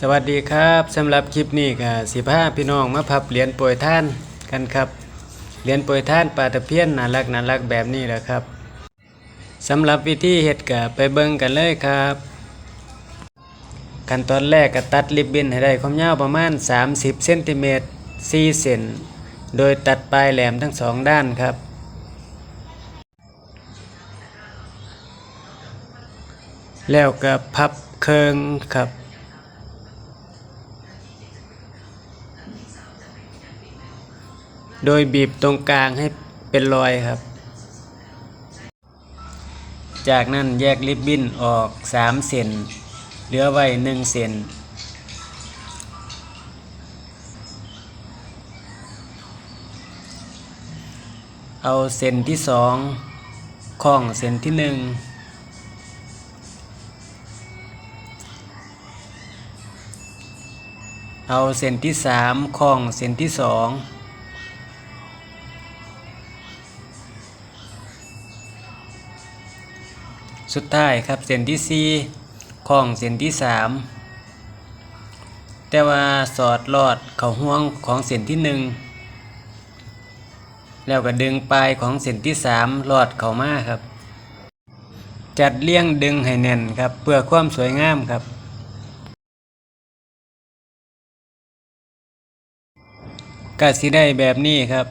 สวัสดีครับสำหรับคลิปนี้ก็สิพาพี่น้องมาพับเหรียญโปรยท่านกันครับเหรียญโปรยท่านปลาตะเพียนน่ารักน่ารักแบบนี้แหละครับสำหรับวิธีเฮ็ดก็ไปเบิ่งกันเลยครับขั้นตอนแรกก็ตัดริบบิ้นให้ได้ความยาวประมาณ 30เซนติเมตร4เซนโดยตัดปลายแหลมทั้งสองด้านครับแล้วก็พับเคิงครับ โดยบีบตรงกลางให้เป็นรอยครับ จากนั้นแยกริบบิ้นออก 3 เซนเหลือไว้ 1 เซนเอาเซนที่สองข้องเซนที่หนึ่งเอาเส้นที่สามข้องเส้นที่สอง สุดท้ายครับเส้นที่สี่ของเส้นที่สามแต่ว่าสอดลอดเขาห่วงของเส้นที่หนึ่งแล้วก็ดึงปลายของเส้นที่สามลอดเข้ามาครับ จัดเลี่ยงดึงให้แน่นครับเพื่อความสวยงามครับก็สิได้แบบนี้ครับ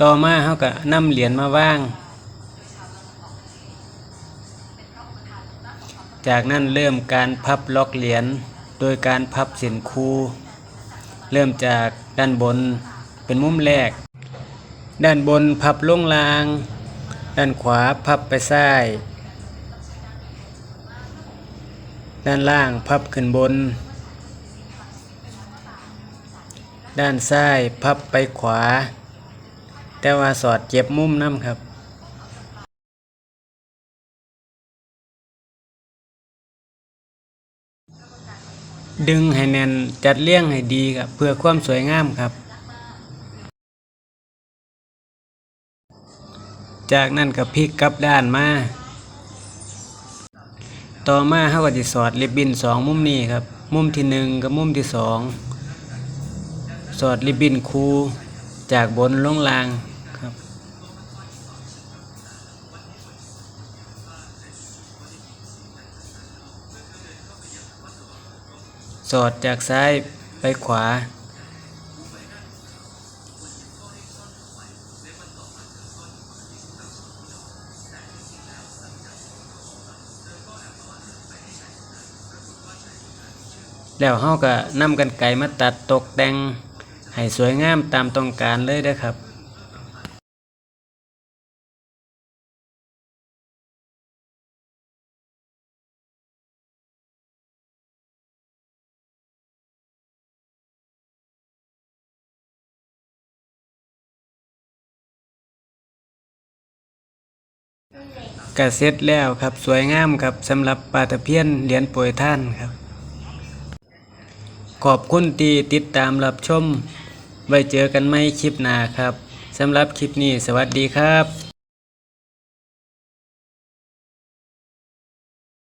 ต่อมาเขาก็นำเหรียญมาว่าง จากนั้นเริ่มการพับล็อกเหรียญโดยการพับเส้นคูเริ่มจากด้านบนเป็นมุมแรก ด้านบนพับลงล่าง ด้านขวาพับไปซ้าย ด้านล่างพับขึ้นบน ด้านซ้ายพับไปขวา แต่ว่าสอดเจ็บมุมน้ำครับ ดึงให้แน่นจัดเลี่ยงให้ดีครับเพื่อความสวยงามครับ จากนั้นก็พลิกกลับด้านมา ต่อมาเขาก็จะสอดริบบิ้นสองมุมนี้ครับ มุมที่หนึ่งกับมุมที่สองสอดริบบิ้นคูจากบนลงล่าง สอดจากซ้ายไปขวา แล้วเฮาก็นำกันไก่มาตัดตกแต่งให้สวยงามตามต้องการเลยเด้อครับ ก็เสร็จแล้วครับสวยงามครับสำหรับปลาตะเพียนเหรียญป่วยท่านครับ ขอบคุณที่ติดตามรับชม ไว้เจอกันไม่คลิปหน้าครับสำหรับคลิปนี้สวัสดีครับ